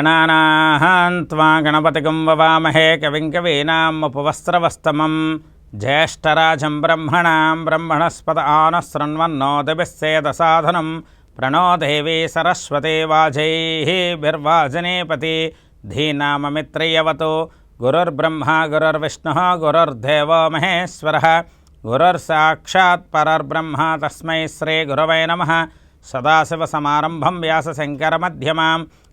ఓం గణపతికం వవామహే కవిం కవీనాముపవస్త్రవస్తమం జ్యేష్టరాజం బ్రహ్మణాం బ్రహ్మణస్పద ఆనశృణ్వన్నోదభిస్సేదసాధనం ప్రణో దేవీ సరస్వతి వాజైర్వాజనేపతి ధీనామమిత్రయవతు గురుర్బ్రహ్మ గురుర్విష్ణు గురుర్దేవో మహేశ్వర గురుర్సాక్షాత్ పరర్బ్రహ్మ తస్మై శ్రీ గురవై నమ సదాశివసమారంభం వ్యాసశంకరమధ్యమాం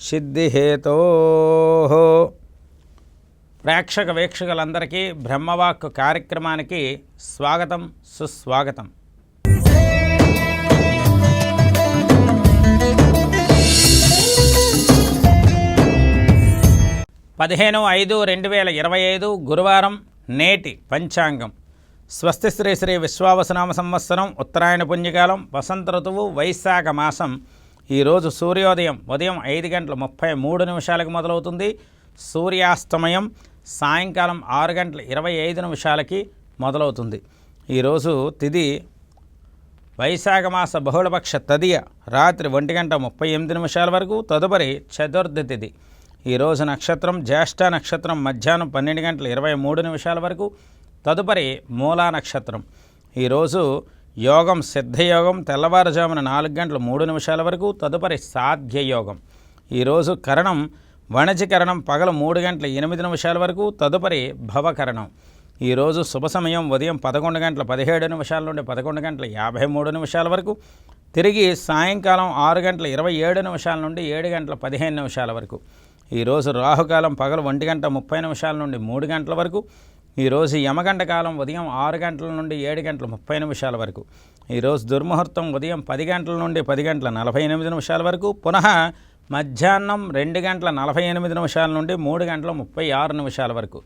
సిద్ధిహేతో. ప్రేక్షక వీక్షకులందరికీ బ్రహ్మవాక్ కార్యక్రమానికి స్వాగతం సుస్వాగతం. పదిహేను ఐదు రెండు వేల ఇరవై ఐదు గురువారం నేటి పంచాంగం. స్వస్తి శ్రీ శ్రీ విశ్వావసనామ సంవత్సరం ఉత్తరాయణ పుణ్యకాలం వసంత ఋతువు వైశాఖ మాసం ఈరోజు సూర్యోదయం ఉదయం ఐదు గంటల ముప్పై మూడు నిమిషాలకు మొదలవుతుంది. సూర్యాస్తమయం సాయంకాలం ఆరు గంటల ఇరవై ఐదు నిమిషాలకి మొదలవుతుంది. ఈరోజు తిది వైశాఖ మాస బహుళపక్ష తదియ రాత్రి ఒంటి గంట ముప్పై ఎనిమిది నిమిషాల వరకు తదుపరి చతుర్థ తిథి ఈరోజు నక్షత్రం జ్యేష్ఠ నక్షత్రం మధ్యాహ్నం పన్నెండు గంటల ఇరవై మూడు నిమిషాల వరకు తదుపరి మూలా నక్షత్రం. ఈరోజు యోగం సిద్ధయోగం తెల్లవారుజామున నాలుగు గంటల మూడు నిమిషాల వరకు తదుపరి సాధ్య యోగం ఈరోజు కరణం వణజీకరణం పగల మూడు గంటల ఎనిమిది నిమిషాల వరకు తదుపరి భవకరణం. ఈరోజు శుభ సమయం ఉదయం పదకొండు గంటల పదిహేడు నిమిషాల నుండి పదకొండు గంటల యాభై మూడు నిమిషాల వరకు. తిరిగి సాయంకాలం ఆరు గంటల ఇరవై ఏడు నిమిషాల నుండి ఏడు గంటల పదిహేను నిమిషాల వరకు. ఈరోజు రాహుకాలం పగలు ఒంటి గంట ముప్పై నిమిషాల నుండి మూడు గంటల వరకు. ఈరోజు యమగంట కాలం ఉదయం ఆరు గంటల నుండి ఏడు గంటల ముప్పై నిమిషాల వరకు. ఈరోజు దుర్ముహూర్తం ఉదయం పది గంటల నుండి పది గంటల నలభై ఎనిమిది నిమిషాల వరకు. పునః మధ్యాహ్నం రెండు గంటల నలభై ఎనిమిది నిమిషాల నుండి మూడు గంటల ముప్పై ఆరు నిమిషాల వరకు.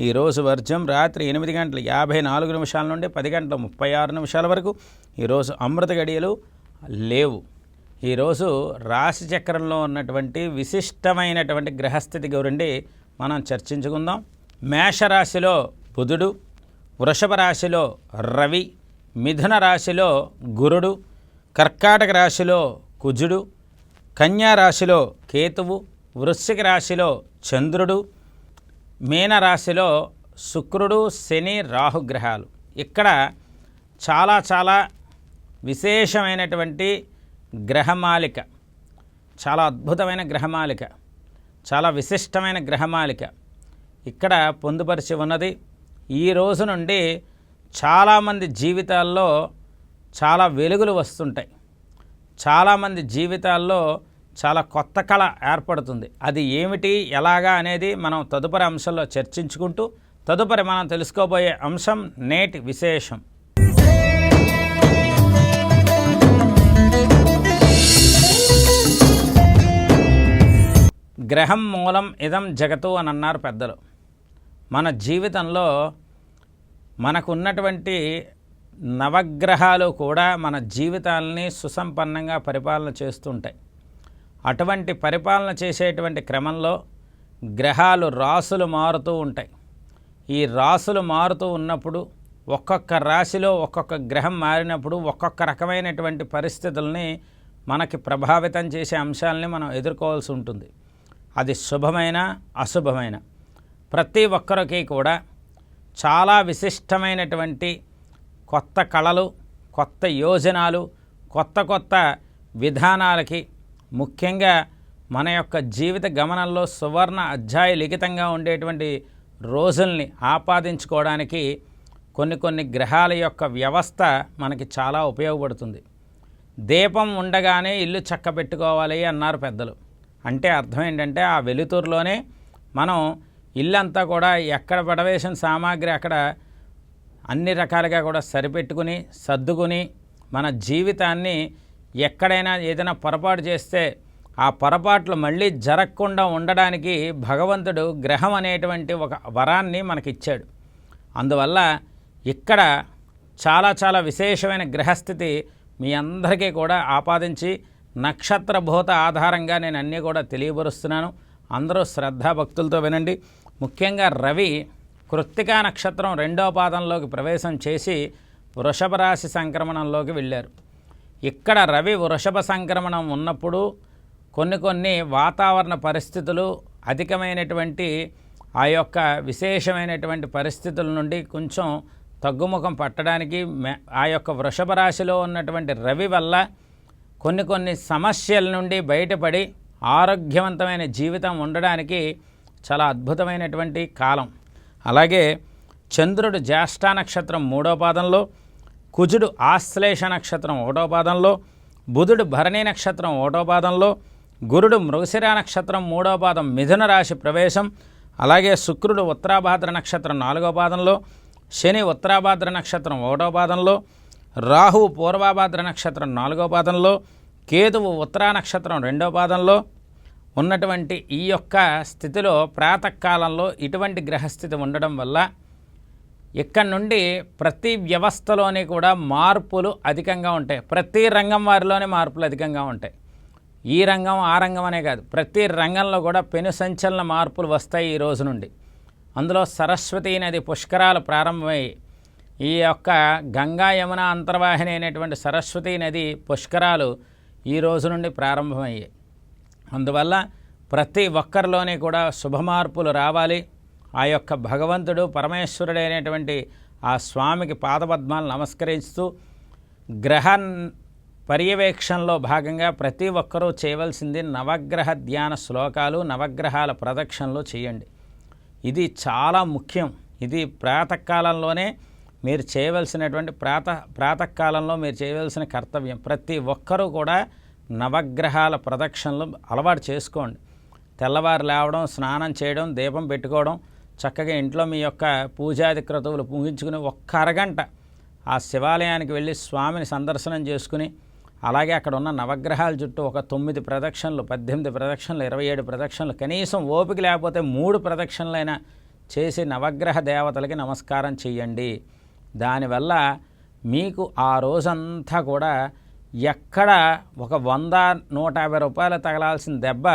ఈరోజు వర్జం రాత్రి ఎనిమిది గంటల యాభై నాలుగు నిమిషాల నుండి పది గంటల ముప్పై ఆరు నిమిషాల వరకు. ఈరోజు అమృత గడియలు లేవు. ఈరోజు రాశి చక్రంలో ఉన్నటువంటి విశిష్టమైనటువంటి గ్రహస్థితి గురించి మనం చర్చించుకుందాం. మేషరాశిలో బుధుడు వృషభ రాశిలో రవి మిథున రాశిలో గురుడు కర్కాటక రాశిలో కుజుడు కన్యా రాశిలో కేతువు వృశ్చిక రాశిలో చంద్రుడు మీనరాశిలో శుక్రుడు శని రాహుగ్రహాలు. ఇక్కడ చాలా చాలా విశేషమైనటువంటి గ్రహమాలిక. చాలా అద్భుతమైన గ్రహమాలిక. చాలా విశిష్టమైన గ్రహమాలిక. ఇక్కడ పొందుపరిచి ఉన్నది. ఈ రోజు నుండి చాలామంది జీవితాల్లో చాలా వెలుగులు వస్తుంటాయి. చాలామంది జీవితాల్లో చాలా కొత్త కళ ఏర్పడుతుంది. అది ఏమిటి ఎలాగా అనేది మనం తదుపరి అంశంలో చర్చించుకుంటూ తదుపరి మనం తెలుసుకోబోయే అంశం నేటి విశేషం. గ్రహం మూలం ఇదం జగతు అని అన్నారు పెద్దలు. మన జీవితంలో మనకున్నటువంటి నవగ్రహాలు కూడా మన జీవితాలని సుసంపన్నంగా పరిపాలన చేస్తుంటాయి. అటువంటి పరిపాలన చేసేటువంటి క్రమంలో గ్రహాలు రాసులు మారుతూ ఉంటాయి. ఈ రాసులు మారుతూ ఉన్నప్పుడు ఒక్కొక్క రాశిలో ఒక్కొక్క గ్రహం మారినప్పుడు ఒక్కొక్క రకమైనటువంటి పరిస్థితుల్ని మనకి ప్రభావితం చేసే అంశాలని మనం ఎదుర్కోవాల్సి ఉంటుంది. అది శుభమైన అశుభమైన. ప్రతి ఒక్కరికి కూడా చాలా విశిష్టమైనటువంటి కొత్త కళలు కొత్త యోజనాలు కొత్త కొత్త విధానాలకి ముఖ్యంగా మన యొక్క జీవిత గమనంలో సువర్ణ అధ్యాయ లిఖితంగా ఉండేటువంటి రోజుల్ని ఆపాదించుకోవడానికి కొన్ని కొన్ని గ్రహాల యొక్క వ్యవస్థ మనకి చాలా ఉపయోగపడుతుంది. దీపం ఉండగానే ఇల్లు చక్క పెట్టుకోవాలి అన్నారు పెద్దలు. అంటే అర్థం ఏంటంటే ఆ వెలుతురులోనే మనం ఇల్లంతా కూడా ఎక్కడ పడవేసిన సామాగ్రి అక్కడ అన్ని రకాలుగా కూడా సరిపెట్టుకుని సర్దుకుని మన జీవితాన్ని ఎక్కడైనా ఏదైనా పొరపాటు చేస్తే ఆ పొరపాట్లు మళ్ళీ జరగకుండా ఉండడానికి భగవంతుడు గ్రహం అనేటువంటి ఒక వరాన్ని మనకిచ్చాడు. అందువల్ల ఇక్కడ చాలా చాలా విశేషమైన గ్రహస్థితి మీ అందరికీ కూడా ఆపాదించి నక్షత్రభూత ఆధారంగా నేను అన్నీ కూడా తెలియపరుస్తున్నాను. అందరూ శ్రద్ధాభక్తులతో వినండి. ముఖ్యంగా రవి కృత్తికా నక్షత్రం రెండో పాదంలోకి ప్రవేశం చేసి వృషభ రాశి సంక్రమణంలోకి వెళ్ళారు. ఇక్కడ రవి వృషభ సంక్రమణం ఉన్నప్పుడు కొన్ని కొన్ని వాతావరణ పరిస్థితులు అధికమైనటువంటి ఆ యొక్క విశేషమైనటువంటి పరిస్థితుల నుండి కొంచెం తగ్గుముఖం పట్టడానికి ఆ యొక్క వృషభ రాశిలో ఉన్నటువంటి రవి వల్ల కొన్ని కొన్ని సమస్యల నుండి బయటపడి ఆరోగ్యవంతమైన జీవితం ఉండడానికి చాలా అద్భుతమైనటువంటి కాలం. అలాగే చంద్రుడు జ్యేష్ఠ నక్షత్రం మూడో పాదంలో కుజుడు ఆశ్లేష నక్షత్రం ఒకటో పాదంలో బుధుడు భరణి నక్షత్రం ఒకటో పాదంలో గురుడు మృగశిర నక్షత్రం మూడో పాదం మిథున రాశి ప్రవేశం అలాగే శుక్రుడు ఉత్తరాభాద్ర నక్షత్రం నాలుగో పాదంలో శని ఉత్తరాభాద్ర నక్షత్రం ఒకటో పాదంలో రాహువు పూర్వాభాద్ర నక్షత్రం నాలుగో పాదంలో కేతువు ఉత్తరా నక్షత్రం రెండో పాదంలో ఉన్నటువంటి ఈ యొక్క స్థితిలో ప్రాతకాలంలో ఇటువంటి గ్రహస్థితి ఉండడం వల్ల ఇక్కడ నుండి ప్రతి వ్యవస్థలోనే కూడా మార్పులు అధికంగా ఉంటాయి. ప్రతి రంగం వారిలోనే మార్పులు అధికంగా ఉంటాయి. ఈ రంగం ఆ రంగం అనే కాదు. ప్రతి రంగంలో కూడా పెను సంచలన మార్పులు వస్తాయి ఈ రోజు నుండి. అందులో సరస్వతి నది పుష్కరాలు ప్రారంభమై ఈ యొక్క గంగా యమున అంతర్వాహిని అయినటువంటి సరస్వతీ నది పుష్కరాలు ఈ రోజు నుండి ప్రారంభమయ్యాయి. అందువల్ల ప్రతి ఒక్కరిలోనే కూడా శుభమార్పులు రావాలి. ఆ యొక్క భగవంతుడు పరమేశ్వరుడైనటువంటి ఆ స్వామికి పాదపద్మాలు నమస్కరిస్తూ గ్రహ పర్యవేక్షణలో భాగంగా ప్రతి ఒక్కరూ చేయవలసింది నవగ్రహ ధ్యాన శ్లోకాలు నవగ్రహాల ప్రదక్షిణలు చేయండి. ఇది చాలా ముఖ్యం. ఇది ప్రాతకాలంలోనే మీరు చేయవలసినటువంటి ప్రాత ప్రాతకాలంలో మీరు చేయవలసిన కర్తవ్యం. ప్రతి ఒక్కరూ కూడా నవగ్రహాల ప్రదక్షిణలు అలవాటు చేసుకోండి. తెల్లవారు లేవడం స్నానం చేయడం దీపం పెట్టుకోవడం చక్కగా ఇంట్లో మీ యొక్క పూజాది క్రతువులు ముగించుకుని ఒక్క అరగంట ఆ శివాలయానికి వెళ్ళి స్వామిని సందర్శనం చేసుకుని అలాగే అక్కడ ఉన్న నవగ్రహాల చుట్టూ ఒక తొమ్మిది ప్రదక్షిణలు పద్దెనిమిది ప్రదక్షిణలు ఇరవై ఏడు ప్రదక్షిణలు కనీసం ఓపిక లేకపోతే మూడు ప్రదక్షిణలైనా చేసి నవగ్రహ దేవతలకి నమస్కారం చెయ్యండి. దానివల్ల మీకు ఆ రోజంతా కూడా ఎక్కడ ఒక వంద నూట యాభై రూపాయలు తగలాల్సిన దెబ్బ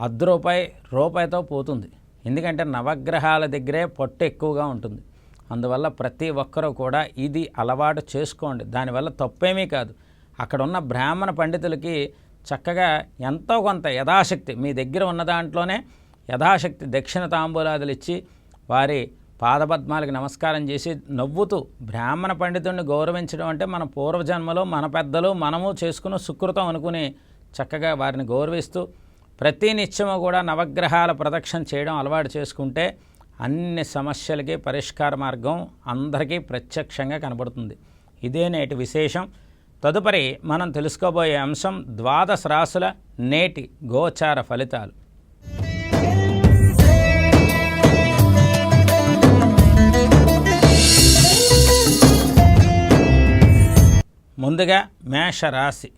అర్ధ రూపాయి రూపాయితో పోతుంది. ఎందుకంటే నవగ్రహాల దగ్గరే పొట్టు ఎక్కువగా ఉంటుంది. అందువల్ల ప్రతి ఒక్కరూ కూడా ఇది అలవాటు చేసుకోండి. దానివల్ల తప్పేమీ కాదు. అక్కడ ఉన్న బ్రాహ్మణ పండితులకి చక్కగా ఎంతో కొంత యథాశక్తి. మీ దగ్గర ఉన్న దాంట్లోనే యథాశక్తి దక్షిణ తాంబూలాదులు ఇచ్చి వారి పాదపద్మాలకు నమస్కారం చేసి నవ్వుతూ బ్రాహ్మణ పండితుడిని గౌరవించడం అంటే మన పూర్వజన్మలో మన పెద్దలు మనము చేసుకున్న సుకృతం అనుకుని చక్కగా వారిని గౌరవిస్తూ ప్రతి నిత్యము కూడా నవగ్రహాల ప్రదక్షిణ చేయడం అలవాటు చేసుకుంటే అన్ని సమస్యలకి పరిష్కార మార్గం అందరికీ ప్రత్యక్షంగా కనబడుతుంది. ఇదే నేటి విశేషం. తదుపరి మనం తెలుసుకోబోయే అంశం ద్వాదశ రాసుల నేటి గోచార ఫలితాలు. ముందుగా మేషరాశి.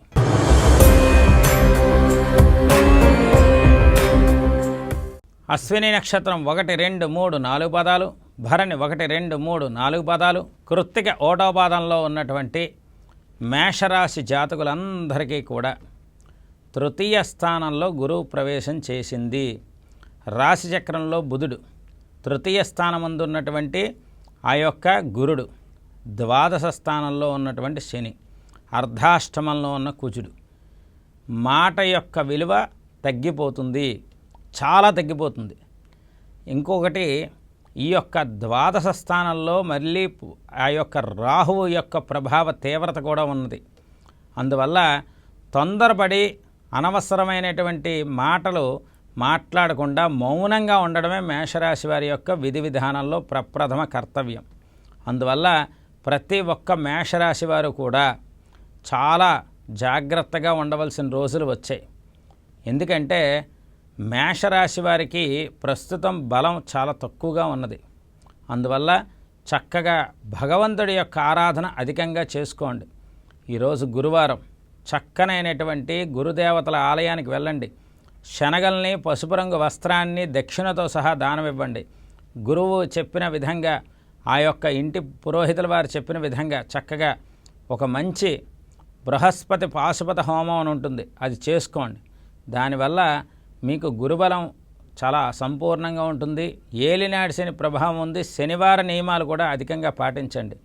అశ్విని నక్షత్రం ఒకటి రెండు మూడు నాలుగు పదాలు భరణి ఒకటి రెండు మూడు నాలుగు పదాలు కృత్తిక ఓటో పాదంలో ఉన్నటువంటి మేషరాశి జాతకులందరికీ కూడా తృతీయ స్థానంలో గురువు ప్రవేశం చేసింది. రాశి చక్రంలో బుధుడు తృతీయ స్థానమందు ఉన్నటువంటి ఆ యొక్క గురుడు ద్వాదశ స్థానంలో ఉన్నటువంటి శని. అర్ధాష్టమంలో ఉన్న కుజుడు మాట యొక్క విలువ తగ్గిపోతుంది చాలా తగ్గిపోతుంది. ఇంకొకటి ఈ యొక్క ద్వాదశ స్థానంలో మళ్ళీ ఆ యొక్క రాహువు యొక్క ప్రభావ తీవ్రత కూడా ఉన్నది. అందువల్ల తొందరపడి అనవసరమైనటువంటి మాటలు మాట్లాడకుండా మౌనంగా ఉండడమే మేషరాశి వారి యొక్క విధి విధానంలో ప్రప్రథమ కర్తవ్యం. అందువల్ల ప్రతి ఒక్క మేషరాశి వారు కూడా చాలా జాగ్రత్తగా ఉండవలసిన రోజులు వచ్చాయి. ఎందుకంటే మేషరాశి వారికి ప్రస్తుతం బలం చాలా తక్కువగా ఉన్నది. అందువల్ల చక్కగా భగవంతుడి యొక్క ఆరాధన అధికంగా చేసుకోండి. ఈరోజు గురువారం చక్కనైనటువంటి గురుదేవతల ఆలయానికి వెళ్ళండి. శనగల్ని పసుపు రంగు వస్త్రాన్ని దక్షిణతో సహా దానమివ్వండి. గురువు చెప్పిన విధంగా ఆ యొక్క ఇంటి పురోహితుల వారు చెప్పిన విధంగా చక్కగా ఒక మంచి బృహస్పతి పాశుపత హోమం అని ఉంటుంది. అది చేసుకోండి. దానివల్ల మీకు గురుబలం చాలా సంపూర్ణంగా ఉంటుంది. ఏలినాడి శని ప్రభావం ఉంది. శనివార నియమాలు కూడా అధికంగా పాటించండి.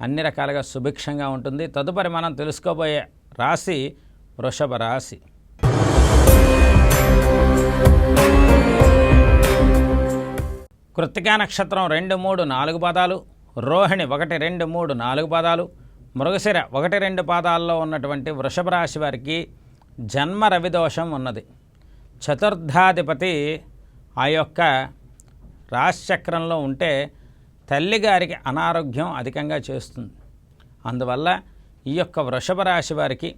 అన్ని రకాలుగా సుభిక్షంగా ఉంటుంది. తదుపరి మనం తెలుసుకోబోయే రాశి వృషభ రాశి. కృత్తికా నక్షత్రం రెండు మూడు నాలుగు పాదాలు. రోహిణి ఒకటి రెండు మూడు నాలుగు పాదాలు. మృగశిర ఒకటి రెండు పాదాల్లో ఉన్నటువంటి వృషభ రాశి వారికి జన్మ రవిదోషం ఉన్నది. చతుర్థాధిపతి ఆ యొక్క రాశిచక్రంలో ఉంటే తల్లిగారికి అనారోగ్యం అధికంగా చేస్తుంది. అందువల్ల ఈ యొక్క వృషభ రాశి వారికి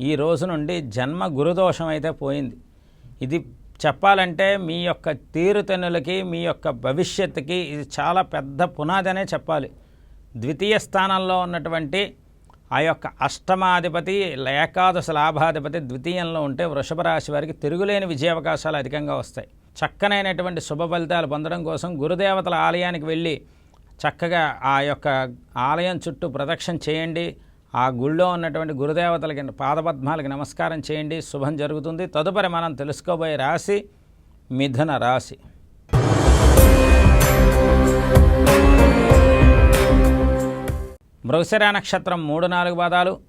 ఈ రోజు నుండి జన్మ గురుదోషం అయితే పోయింది. ఇది చెప్పాలంటే మీ యొక్క తీరుతెన్నులకి మీ యొక్క భవిష్యత్తుకి ఇది చాలా పెద్ద పునాది అనే చెప్పాలి. ద్వితీయ స్థానంలో ఉన్నటువంటి ఆ యొక్క అష్టమాధిపతి ఏకాదశ లాభాధిపతి ద్వితీయంలో ఉంటే వృషభ రాశి వారికి తిరుగులేని విజయావకాశాలు అధికంగా వస్తాయి. చక్కనైనటువంటి శుభ ఫలితాలు పొందడం కోసం గురుదేవతల ఆలయానికి వెళ్ళి చక్కగా ఆ యొక్క ఆలయం చుట్టూ ప్రదక్షిణ చేయండి. ఆ గుళ్ళో ఉన్నటువంటి గురుదేవతలకి పాదపద్మాలకి నమస్కారం చేయండి. శుభం జరుగుతుంది. తదుపరి మనం తెలుసుకోబోయే రాశి మిథున రాశి. మృగశిర నక్షత్రం మూడు నాలుగు పాదాలు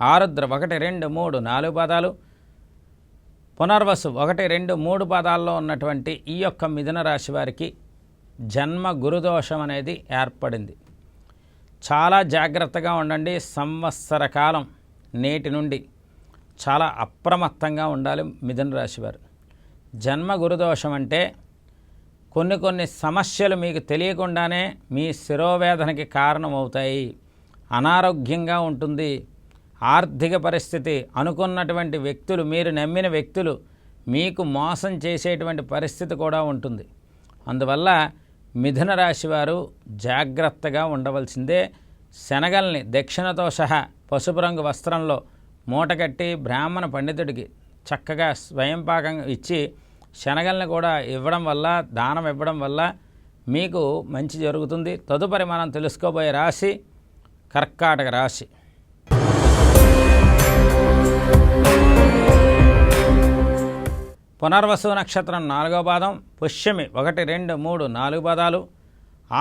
ఆరుద్ర ఒకటి రెండు మూడు నాలుగు పాదాలు పునర్వసు ఒకటి రెండు మూడు పాదాల్లో ఉన్నటువంటి ఈ యొక్క మిథున రాశి వారికి జన్మ గురుదోషం అనేది ఏర్పడింది. చాలా జాగ్రత్తగా ఉండండి. సంవత్సర కాలం నేటి నుండి చాలా అప్రమత్తంగా ఉండాలి మిథున రాశి వారు. జన్మ గురుదోషం అంటే కొన్ని కొన్ని సమస్యలు మీకు తెలియకుండానే మీ శిరోవేదనకి కారణమవుతాయి. అనారోగ్యంగా ఉంటుంది. ఆర్థిక పరిస్థితి అనుకున్నటువంటి వ్యక్తులు మీరు నమ్మిన వ్యక్తులు మీకు మోసం చేసేటువంటి పరిస్థితి కూడా ఉంటుంది. అందువల్ల మిథున రాశి వారు జాగ్రత్తగా ఉండవలసిందే. శనగల్ని దక్షిణతో సహా పసుపు రంగు వస్త్రంలో మూటకట్టి బ్రాహ్మణ పండితుడికి చక్కగా స్వయంపాకం ఇచ్చి శనగల్ని కూడా ఇవ్వడం వల్ల దానం ఇవ్వడం వల్ల మీకు మంచి జరుగుతుంది. తదుపరి మనం తెలుసుకోబోయే రాశి కర్కాటక రాశి. పునర్వసు నక్షత్రం నాలుగో పాదం పుష్యమి ఒకటి రెండు మూడు నాలుగు పాదాలు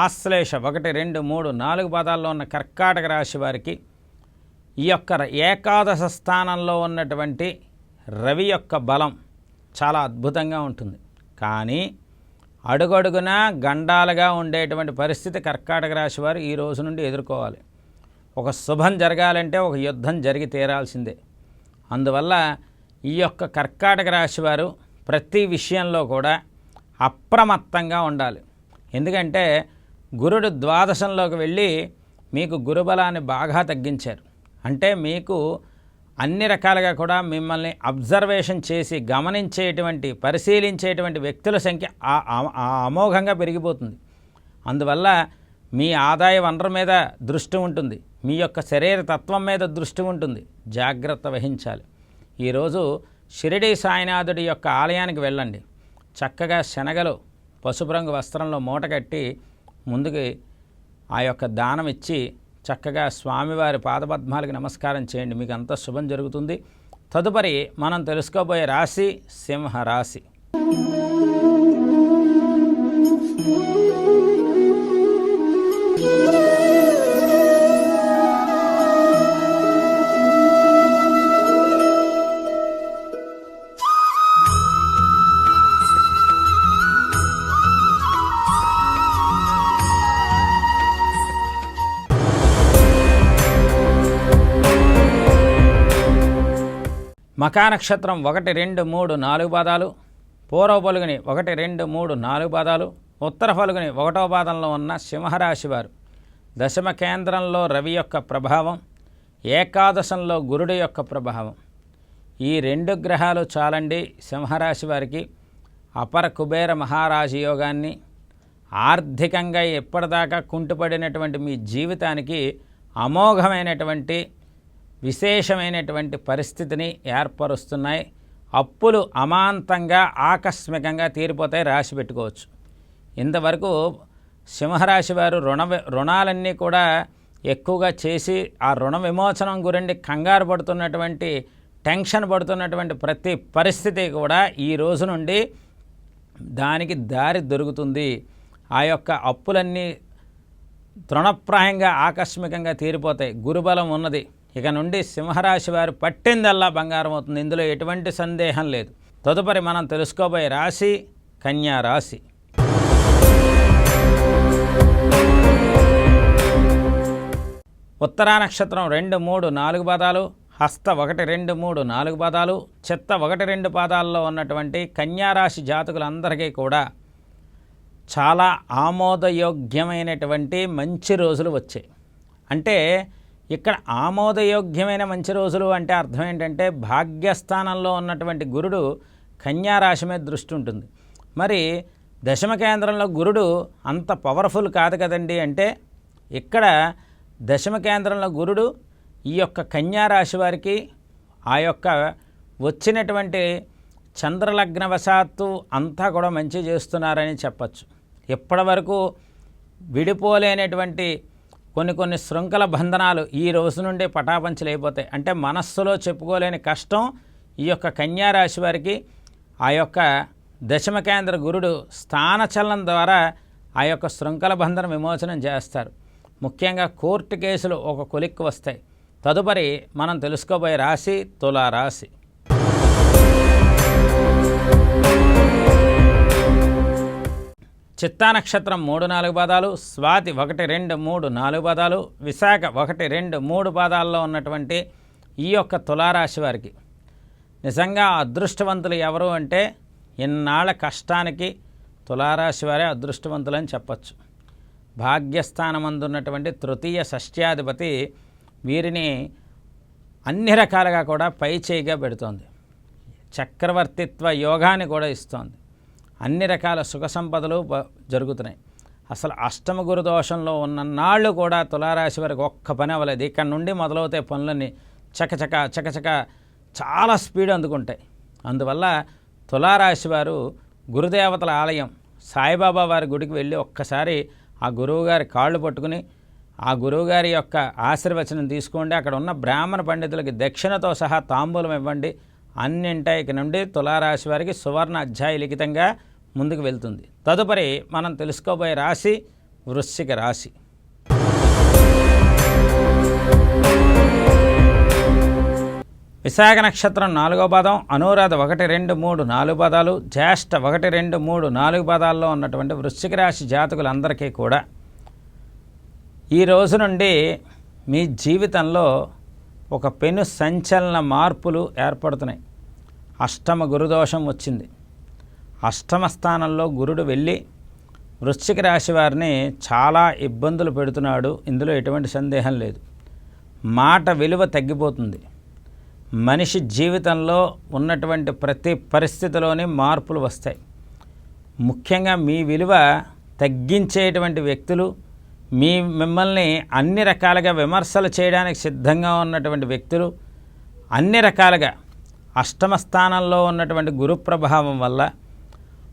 ఆశ్లేష ఒకటి రెండు మూడు నాలుగు పాదాల్లో ఉన్న కర్కాటక రాశి వారికి ఈ యొక్క ఏకాదశ స్థానంలో ఉన్నటువంటి రవి యొక్క బలం చాలా అద్భుతంగా ఉంటుంది. కానీ అడుగడుగునా గండాలుగా ఉండేటువంటి పరిస్థితి కర్కాటక రాశి వారు ఈ రోజు నుండి ఎదుర్కోవాలి. ఒక శుభం జరగాలంటే ఒక యుద్ధం జరిగి తీరాల్సిందే. అందువల్ల ఈ యొక్క కర్కాటక రాశివారు ప్రతి విషయంలో కూడా అప్రమత్తంగా ఉండాలి. ఎందుకంటే గురుడు ద్వాదశంలోకి వెళ్ళి మీకు గురుబలాన్ని బాగా తగ్గించారు. అంటే మీకు అన్ని రకాలుగా కూడా మిమ్మల్ని అబ్జర్వేషన్ చేసి గమనించేటువంటి పరిశీలించేటువంటి వ్యక్తుల సంఖ్య ఆ అమోఘంగా పెరిగిపోతుంది. అందువల్ల మీ ఆదాయ వనరు మీద దృష్టి ఉంటుంది. మీ యొక్క శరీర తత్వం మీద దృష్టి ఉంటుంది. జాగ్రత్త వహించాలి. ఈరోజు షిరిడి సాయినాథుడి యొక్క ఆలయానికి వెళ్ళండి. చక్కగా శనగలు పసుపు రంగు వస్త్రంలో మూట కట్టి ముందుకి ఆ యొక్క దానం ఇచ్చి చక్కగా స్వామివారి పాదపద్మాలకి నమస్కారం చేయండి. మీకు అంతా శుభం జరుగుతుంది. తదుపరి మనం తెలుసుకోబోయే రాశి సింహ రాశి మకానక్షత్రం ఒకటి రెండు మూడు నాలుగు పాదాలు పూర్వ పలుగుని ఒకటి రెండు మూడు నాలుగు పాదాలు ఉత్తర పలుగుని ఒకటో పాదంలో ఉన్న సింహరాశి వారు. దశమ కేంద్రంలో రవి యొక్క ప్రభావం ఏకాదశంలో గురుడు యొక్క ప్రభావం. ఈ రెండు గ్రహాలు చాలండి సింహరాశి వారికి. అపర కుబేర మహారాజు యోగాన్ని ఆర్థికంగా ఎప్పటిదాకా కుంటుపడినటువంటి మీ జీవితానికి అమోఘమైనటువంటి విశేషమైనటువంటి పరిస్థితిని ఏర్పరుస్తున్నాయి. అప్పులు అమాంతంగా ఆకస్మికంగా తీరిపోతాయి రాసి పెట్టుకోవచ్చు. ఇంతవరకు సింహరాశి వారు రుణ రుణాలన్నీ కూడా ఎక్కువగా చేసి ఆ రుణ విమోచనం గురించి కంగారు పడుతున్నటువంటి టెన్షన్ పడుతున్నటువంటి ప్రతి పరిస్థితి కూడా ఈ రోజు నుండి దానికి దారి దొరుకుతుంది. ఆ యొక్క అప్పులన్నీ తృణప్రాయంగా ఆకస్మికంగా తీరిపోతాయి. గురుబలం ఉన్నది. ఇక నుండి సింహరాశి వారు పట్టిందల్లా బంగారం అవుతుంది. ఇందులో ఎటువంటి సందేహం లేదు. తదుపరి మనం తెలుసుకోబోయే రాశి కన్యా రాశి. ఉత్తరా నక్షత్రం రెండు మూడు నాలుగు పాదాలు హస్త ఒకటి రెండు మూడు నాలుగు పాదాలు చెత్త ఒకటి రెండు పాదాల్లో ఉన్నటువంటి కన్యారాశి జాతకులందరికీ కూడా చాలా ఆమోదయోగ్యమైనటువంటి మంచి రోజులు వచ్చాయి. అంటే ఇక్కడ ఆమోదయోగ్యమైన మంచి రోజులు అంటే అర్థం ఏంటంటే భాగ్యస్థానంలో ఉన్నటువంటి గురుడు కన్యారాశి మీద దృష్టి ఉంటుంది. మరి దశమ కేంద్రంలో గురుడు అంత పవర్ఫుల్ కాదు కదండి అంటే ఇక్కడ దశమ కేంద్రంలో గురుడు ఈ యొక్క కన్యారాశి వారికి ఆ యొక్క వచ్చినటువంటి చంద్రలగ్నవశాత్తు అంతా కూడా మంచి చేస్తున్నారని చెప్పచ్చు. ఇప్పటి వరకు విడిపోలేనటువంటి కొన్ని కొన్ని శృంఖల బంధనాలు ఈ రోజు నుండి పటాపంచలైపోతాయి. అంటే మనస్సులో చెప్పుకోలేని కష్టం ఈ యొక్క కన్యారాశి వారికి ఆ యొక్క దశమ కేంద్ర గురుడు స్థానచలనం ద్వారా ఆ యొక్క శృంఖల బంధన విమోచనం చేస్తారు. ముఖ్యంగా కోర్టు కేసులు ఒక కొలిక్కి వస్తాయి. తదుపరి మనం తెలుసుకోబోయే రాశి తులా చిత్తా నక్షత్రం మూడు నాలుగు పాదాలు స్వాతి ఒకటి రెండు మూడు నాలుగు పాదాలు విశాఖ ఒకటి రెండు మూడు పాదాల్లో ఉన్నటువంటి ఈ యొక్క తులారాశి వారికి. నిజంగా అదృష్టవంతులు ఎవరు అంటే ఇన్నాళ్ళ కష్టానికి తులారాశి వారే అదృష్టవంతులని చెప్పచ్చు. భాగ్యస్థానమందున్నటువంటి తృతీయ షష్ట్యాధిపతి వీరిని అన్ని రకాలుగా కూడా పై చేయిగా పెడుతోంది. చక్రవర్తిత్వ యోగాన్ని కూడా ఇస్తోంది. అన్ని రకాల సుఖ సంపదలు ప- జరుగుతున్నాయి. అసలు అష్టమ గురు దోషంలో ఉన్న నాళ్ళు కూడా తులారాశి వారికి ఒక్క పని అవ్వలేదు. ఇక్కడ నుండి మొదలవుతాయి పనులన్నీ చకచక చకచక చాలా స్పీడ్ అందుకుంటాయి. అందువల్ల తులారాశి వారు గురుదేవతల ఆలయం సాయిబాబా వారి గుడికి వెళ్ళి ఒక్కసారి ఆ గురువుగారి కాళ్ళు పట్టుకుని ఆ గురువుగారి యొక్క ఆశీర్వచనం తీసుకోండి. అక్కడ ఉన్న బ్రాహ్మణ పండితులకి దక్షిణతో సహా తాంబూలం ఇవ్వండి. అన్నింటా ఇక నుండి తులారాశి వారికి సువర్ణ అధ్యాయ లిఖితంగా ముందుకు వెళ్తుంది. తదుపరి మనం తెలుసుకోబోయే రాశి వృశ్చిక రాశి. విశాఖ నక్షత్రం నాలుగో పాదం అనురాధ ఒకటి రెండు మూడు నాలుగు పాదాలు జ్యేష్ఠ ఒకటి రెండు మూడు నాలుగు పాదాల్లో ఉన్నటువంటి వృశ్చిక రాశి జాతకులందరికీ కూడా ఈ రోజు నుండి మీ జీవితంలో ఒక పెను సంచలన మార్పులు ఏర్పడుతున్నాయి. అష్టమ గురుదోషం వచ్చింది. అష్టమ స్థానంలో గురుడు వెళ్ళి వృశ్చిక రాశి వారిని చాలా ఇబ్బందులు పెడుతున్నాడు. ఇందులో ఎటువంటి సందేహం లేదు. మాట విలువ తగ్గిపోతుంది. మనిషి జీవితంలో ఉన్నటువంటి ప్రతి పరిస్థితిలోని మార్పులు వస్తాయి. ముఖ్యంగా మీ విలువ తగ్గించేటువంటి వ్యక్తులు మీ మిమ్మల్ని అన్ని రకాలుగా విమర్శలు చేయడానికి సిద్ధంగా ఉన్నటువంటి వ్యక్తులు అన్ని రకాలుగా అష్టమ స్థానంలో ఉన్నటువంటి గురు ప్రభావం వల్ల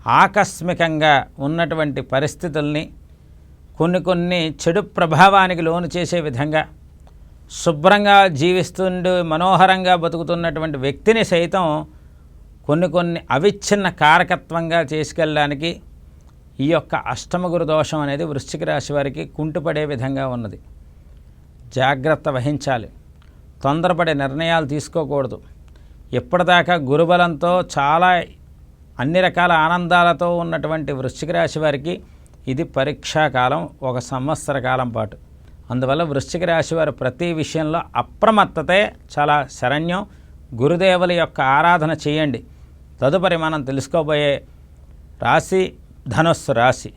ఆకస్మికంగా ఉన్నటువంటి పరిస్థితుల్ని కొన్ని కొన్ని చెడు ప్రభావానికి లోను చేసే విధంగా శుభ్రంగా జీవిస్తుండి మనోహరంగా బతుకుతున్నటువంటి వ్యక్తిని సైతం కొన్ని కొన్ని అవిచ్ఛిన్న కారకత్వంగా చేసుకెళ్ళడానికి ఈ యొక్క అష్టమ గురు దోషం అనేది వృశ్చిక రాశి వారికి కుంటుపడే విధంగా ఉన్నది. జాగ్రత్త వహించాలి. తొందరపడే నిర్ణయాలు తీసుకోకూడదు. ఇప్పటిదాకా గురుబలంతో చాలా అన్ని రకాల ఆనందాలతో ఉన్నటువంటి వృశ్చిక రాశి వారికి ఇది పరీక్షాకాలం ఒక సంవత్సర కాలం పాటు. అందువల్ల వృశ్చిక రాశి వారు ప్రతి విషయంలో అప్రమత్తతే చాలా శరణ్యం గురుదేవుల యొక్క ఆరాధన చేయండి. తదుపరి మనం తెలుసుకోబోయే రాశి ధనుస్సు రాశి.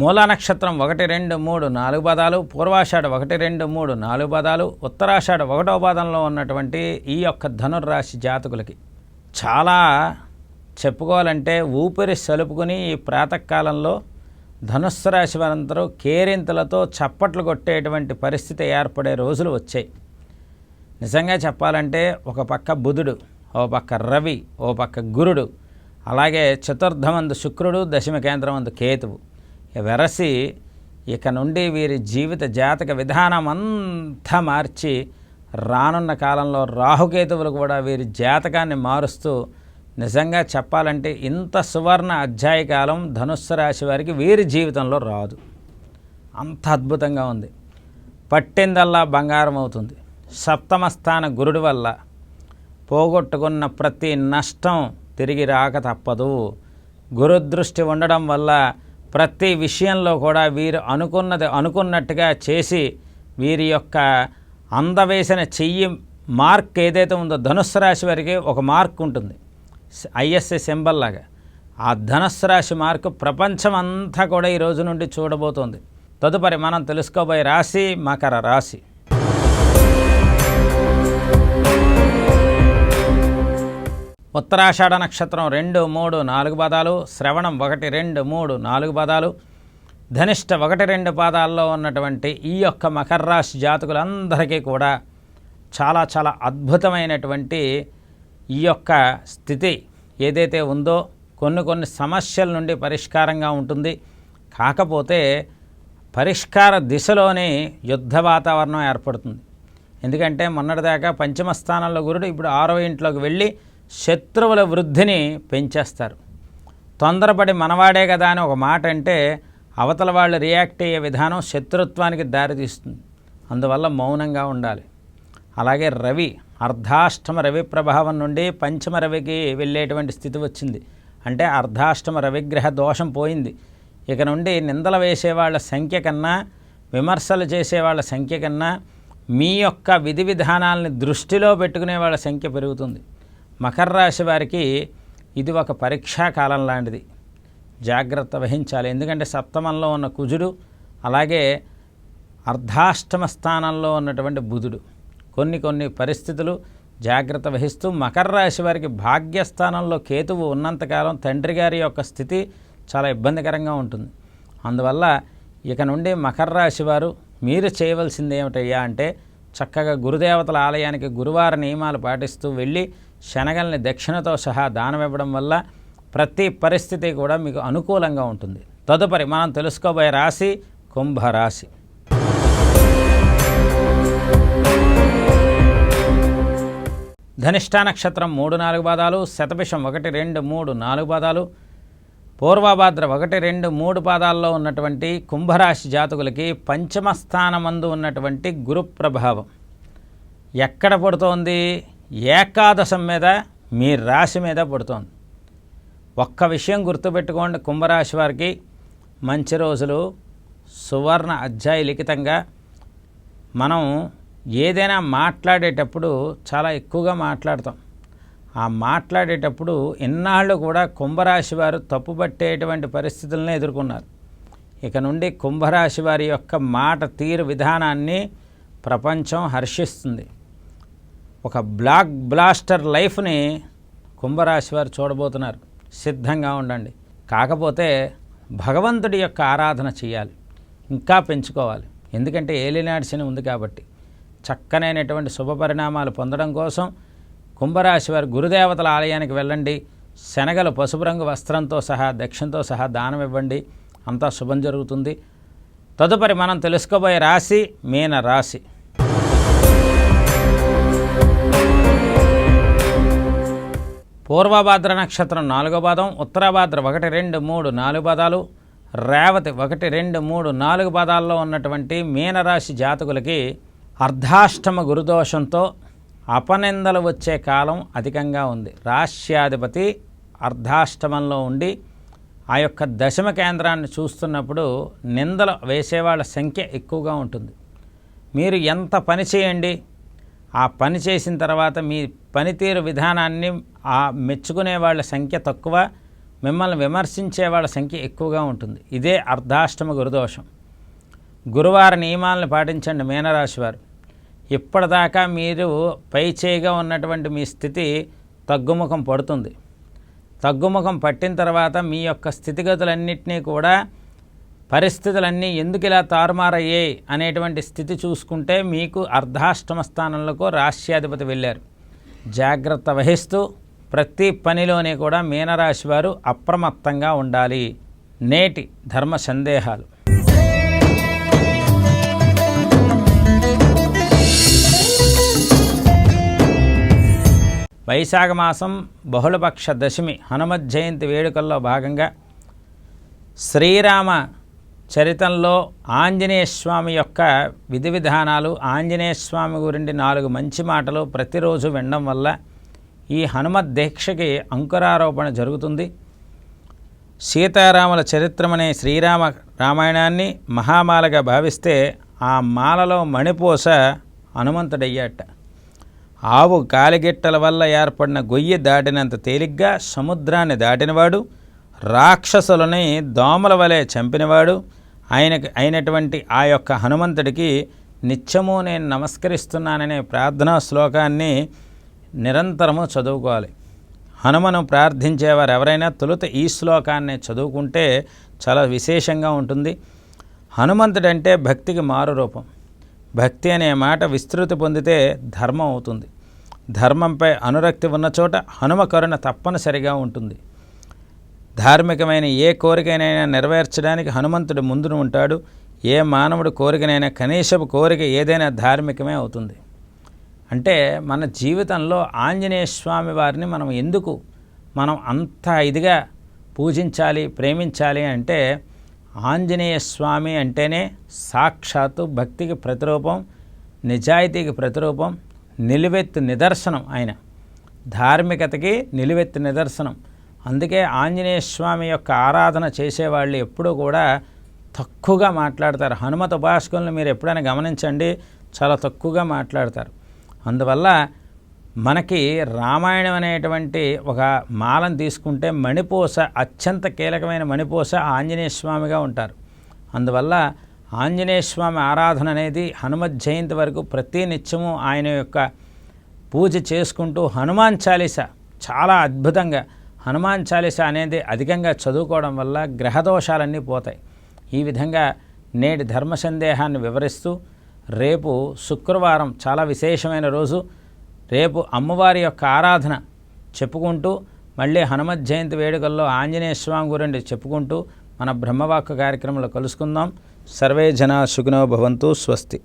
మూలా నక్షత్రం ఒకటి రెండు మూడు నాలుగు పదాలు పూర్వాషాఢ ఒకటి రెండు మూడు నాలుగు పదాలు ఉత్తరాషాఢ ఒకటో పాదంలో ఉన్నటువంటి ఈ యొక్క ధనుర్రాశి జాతకులకి చాలా చెప్పుకోవాలంటే ఊపిరి సలుపుకుని ఈ ప్రాతకాలంలో ధనుస్సు రాశి వారందరూ కేరింతలతో చప్పట్లు కొట్టేటువంటి పరిస్థితి ఏర్పడే రోజులు వచ్చాయి. నిజంగా చెప్పాలంటే ఒక పక్క బుధుడు ఓ పక్క రవి ఓ పక్క గురుడు అలాగే చతుర్థమందు శుక్రుడు దశమ కేంద్రమందు కేతువు. వెరసి ఇక నుండి వీరి జీవిత జాతక విధానం అంతా మార్చి రానున్న కాలంలో రాహుకేతువులు కూడా వీరి జాతకాన్ని మారుస్తూ నిజంగా చెప్పాలంటే ఇంత సువర్ణ అధ్యాయ కాలం ధనుస్సు రాశి వారికి వీరి జీవితంలో రాదు. అంత అద్భుతంగా ఉంది. పట్టిందల్లా బంగారం అవుతుంది. సప్తమ స్థాన గురుడి వల్ల పోగొట్టుకున్న ప్రతి నష్టం తిరిగి రాక తప్పదు. గురుదృష్టి ఉండడం వల్ల ప్రతి విషయంలో కూడా వీరు అనుకున్నది అనుకున్నట్టుగా చేసి వీరి యొక్క అందవేసిన చెయ్యి మార్క్ ఏదైతే ఉందో ధనుస్సు రాశి వారికి ఒక మార్క్ ఉంటుంది. ఐఎస్ఏ సింబల్ లాగా. ఆ ధనుస్సు రాశి మార్క్ ప్రపంచం అంతా కూడా ఈ రోజు నుండి చూడబోతోంది. తదుపరి మనం తెలుసుకోబోయే రాశి మకర రాశి. ఉత్తరాషాఢ నక్షత్రం రెండు మూడు నాలుగు పాదాలు శ్రవణం ఒకటి రెండు మూడు నాలుగు పాదాలు ధనిష్ట ఒకటి రెండు పాదాల్లో ఉన్నటువంటి ఈ యొక్క మకర రాశి జాతకులందరికీ కూడా చాలా చాలా అద్భుతమైనటువంటి ఈ యొక్క స్థితి ఏదైతే ఉందో కొన్ని కొన్ని సమస్యల నుండి పరిష్కారంగా ఉంటుంది. కాకపోతే పరిష్కార దిశలోనే యుద్ధ వాతావరణం ఏర్పడుతుంది. ఎందుకంటే మొన్నటిదాకా పంచమ స్థానంలో గురుడు ఇప్పుడు ఆరో ఇంట్లోకి వెళ్ళి శత్రువుల వృద్ధిని పెంచేస్తారు. తొందరపడి మనవాడే కదా అని ఒక మాట అంటే అవతల వాళ్ళు రియాక్ట్ అయ్యే విధానం శత్రుత్వానికి దారితీస్తుంది. అందువల్ల మౌనంగా ఉండాలి. అలాగే రవి అర్ధాష్టమ రవి ప్రభావం నుండి పంచమ రవికి వెళ్ళేటువంటి స్థితి వచ్చింది. అంటే అర్ధాష్టమ రవిగ్రహ దోషం పోయింది. ఇక నుండి నిందలు వేసేవాళ్ళ సంఖ్య కన్నా విమర్శలు చేసేవాళ్ళ సంఖ్య కన్నా మీ యొక్క విధి విధానాలని దృష్టిలో పెట్టుకునే వాళ్ళ సంఖ్య పెరుగుతుంది. మకర రాశి వారికి ఇది ఒక పరీక్షా కాలం లాంటిది. జాగ్రత్త వహించాలి. ఎందుకంటే సప్తమంలో ఉన్న కుజుడు అలాగే అర్ధాష్టమ స్థానంలో ఉన్నటువంటి బుధుడు. కొన్ని కొన్ని పరిస్థితులు జాగ్రత్త వహిస్తూ మకర రాశి వారికి భాగ్యస్థానంలో కేతువు ఉన్నంతకాలం తండ్రి గారి యొక్క స్థితి చాలా ఇబ్బందికరంగా ఉంటుంది. అందువల్ల ఇక నుండి మకర రాశి వారు మీరు చేయవలసింది ఏమిటయ్యా అంటే చక్కగా గురుదేవతల ఆలయానికి గురువార నియమాలు పాటిస్తూ వెళ్ళి శనగల్ని దక్షిణతో సహా దానం ఇవ్వడం వల్ల ప్రతి పరిస్థితి కూడా మీకు అనుకూలంగా ఉంటుంది. తదుపరి మనం తెలుసుకోబోయే రాశి కుంభరాశి. ధనిష్టా నక్షత్రం మూడు నాలుగు పాదాలు శతభిషం ఒకటి రెండు మూడు నాలుగు పాదాలు పూర్వభాద్ర ఒకటి రెండు మూడు పాదాల్లో ఉన్నటువంటి కుంభరాశి జాతకులకి పంచమ స్థానమందు ఉన్నటువంటి గురు ప్రభావం. ఎక్కడ పడుతోంది? ఏకాదశం మీద మీ రాశి మీద పడుతోంది. ఒక్క విషయం గుర్తుపెట్టుకోండి కుంభరాశి వారికి. మంచి రోజులు సువర్ణ అధ్యాయ లిఖితంగా మనం ఏదైనా మాట్లాడేటప్పుడు చాలా ఎక్కువగా మాట్లాడతాం. ఆ మాట్లాడేటప్పుడు ఇన్నాళ్ళు కూడా కుంభరాశి వారు తప్పుపట్టేటువంటి పరిస్థితులను ఎదుర్కొన్నారు. ఇక నుండి కుంభరాశి వారి యొక్క మాట తీరు విధానాన్ని ప్రపంచం హర్షిస్తుంది. ఒక బ్లాక్ బ్లాస్టర్ లైఫ్ని కుంభరాశి వారు చూడబోతున్నారు. సిద్ధంగా ఉండండి. కాకపోతే భగవంతుడి యొక్క ఆరాధన చేయాలి. ఇంకా పెంచుకోవాలి. ఎందుకంటే ఏలినాడిసిన ఉంది కాబట్టి. చక్కనైనటువంటి శుభ పరిణామాలు పొందడం కోసం కుంభరాశి వారి గురుదేవతల ఆలయానికి వెళ్ళండి. శనగలు పసుపు రంగు వస్త్రంతో సహా దక్షిణతో సహా దానం ఇవ్వండి. అంతా శుభం జరుగుతుంది. తదుపరి మనం తెలుసుకోబోయే రాశి మీన రాశి పూర్వభాద్ర నక్షత్రం నాలుగో పాదం ఉత్తరాభాద్ర ఒకటి రెండు మూడు నాలుగు పాదాలు రేవతి ఒకటి రెండు మూడు నాలుగు పాదాల్లో ఉన్నటువంటి మీనరాశి జాతకులకి అర్ధాష్టమ గురుదోషంతో అపనిందలు వచ్చే కాలం అధికంగా ఉంది. రాష్ట్రాధిపతి అర్ధాష్టమంలో ఉండి ఆ యొక్క దశమ కేంద్రాన్ని చూస్తున్నప్పుడు నిందలు వేసేవాళ్ళ సంఖ్య ఎక్కువగా ఉంటుంది. మీరు ఎంత పని చేయండి ఆ పని చేసిన తర్వాత మీ పనితీరు విధానాన్ని ఆ మెచ్చుకునే వాళ్ళ సంఖ్య తక్కువ మిమ్మల్ని విమర్శించే వాళ్ళ సంఖ్య ఎక్కువగా ఉంటుంది. ఇదే అర్ధాష్టమ గురుదోషం గురువార నియమాలను పాటించండి మీనరాశి వారు. ఇప్పటిదాకా మీరు పై చేయిగా ఉన్నటువంటి మీ స్థితి తగ్గుముఖం పడుతుంది. తగ్గుముఖం పట్టిన తర్వాత మీ యొక్క స్థితిగతులన్నింటినీ కూడా పరిస్థితులన్నీ ఎందుకు ఇలా తారుమారయ్యాయి అనేటువంటి స్థితి చూసుకుంటే మీకు అర్ధాష్టమ స్థానంలో రాష్ట్రాధిపతి వెళ్ళారు. జాగ్రత్త వహిస్తూ ప్రతి పనిలోనే కూడా మీనరాశి వారు అప్రమత్తంగా ఉండాలి. నేటి ధర్మ సందేహాలు. వైశాఖ మాసం బహుళపక్ష దశమి హనుమత్ జయంతి వేడుకల్లో భాగంగా శ్రీరామ చరితంలో ఆంజనేయ స్వామి యొక్క విధి విధానాలు ఆంజనేయ స్వామి గురించి నాలుగు మంచి మాటలు ప్రతిరోజు వినడం వల్ల ఈ హనుమత్ దీక్షకి అంకురారోపణ జరుగుతుంది. సీతారాముల చరిత్రమనే శ్రీరామ రామాయణాన్ని మహామాలగా భావిస్తే ఆ మాలలో మణిపూస హనుమంతుడయ్యాట. ఆవు కాలిగిట్టల వల్ల ఏర్పడిన గొయ్యి దాటినంత తేలిగ్గా సముద్రాన్ని దాటినవాడు రాక్షసులని దోమల వలె చంపినవాడు ఆయనకి అయినటువంటి ఆ యొక్క హనుమంతుడికి నిత్యము నేను నమస్కరిస్తున్నాననే ప్రార్థనా శ్లోకాన్ని నిరంతరము చదువుకోవాలి. హనుమను ప్రార్థించేవారు ఎవరైనా తొలుత ఈ శ్లోకాన్ని చదువుకుంటే చాలా విశేషంగా ఉంటుంది. హనుమంతుడంటే భక్తికి మారు రూపం. భక్తి అనే మాట విస్తృతి పొందితే ధర్మం అవుతుంది. ధర్మంపై అనురక్తి ఉన్న చోట హనుమ కరుణ తప్పనిసరిగా ఉంటుంది. ధార్మికమైన ఏ కోరికనైనా నెరవేర్చడానికి హనుమంతుడు ముందును ఉంటాడు. ఏ మానవుడు కోరికనైనా కనీసపు కోరిక ఏదైనా ధార్మికమే అవుతుంది. అంటే మన జీవితంలో ఆంజనేయ స్వామి వారిని మనం ఎందుకు మనం అంత ఇదిగా పూజించాలి ప్రేమించాలి అంటే ఆంజనేయ స్వామి అంటేనే సాక్షాత్తు భక్తికి ప్రతిరూపం నిజాయితీకి ప్రతిరూపం నిలువెత్తు నిదర్శనం ఆయన. ధార్మికతకి నిలువెత్తు నిదర్శనం. అందుకే ఆంజనేయ స్వామి యొక్క ఆరాధన చేసేవాళ్ళు ఎప్పుడూ కూడా తక్కువగా మాట్లాడతారు. హనుమత ఉపాసకులను మీరు ఎప్పుడైనా గమనించండి చాలా తక్కువగా మాట్లాడతారు. అందువల్ల మనకి రామాయణం అనేటువంటి ఒక మాలను తీసుకుంటే మణిపూస అత్యంత కీలకమైన మణిపూస ఆంజనేయ స్వామిగా ఉంటారు. అందువల్ల ఆంజనేయ స్వామి ఆరాధన అనేది హనుమత్ జయంతి వరకు ప్రతి నిత్యము ఆయన యొక్క పూజ చేసుకుంటూ హనుమాన్ చాలీస చాలా అద్భుతంగా హనుమాన్ చాలీస అనేది అధికంగా చదువుకోవడం వల్ల గ్రహదోషాలన్నీ పోతాయి. ఈ విధంగా నేటి ధర్మ సందేహాన్ని వివరిస్తూ రేపు శుక్రవారం చాలా విశేషమైన రోజు. రేపు అమ్మవారి యొక్క ఆరాధన చెప్పుకుంటూ మళ్ళీ హనుమత్ జయంతి వేడుకల్లో ఆంజనేయ స్వామి గురించి చెప్పుకుంటూ మన బ్రహ్మవాక్య కార్యక్రమంలో కలుసుకుందాం. సర్వే జన సుఖినో భవంతు స్వస్తి.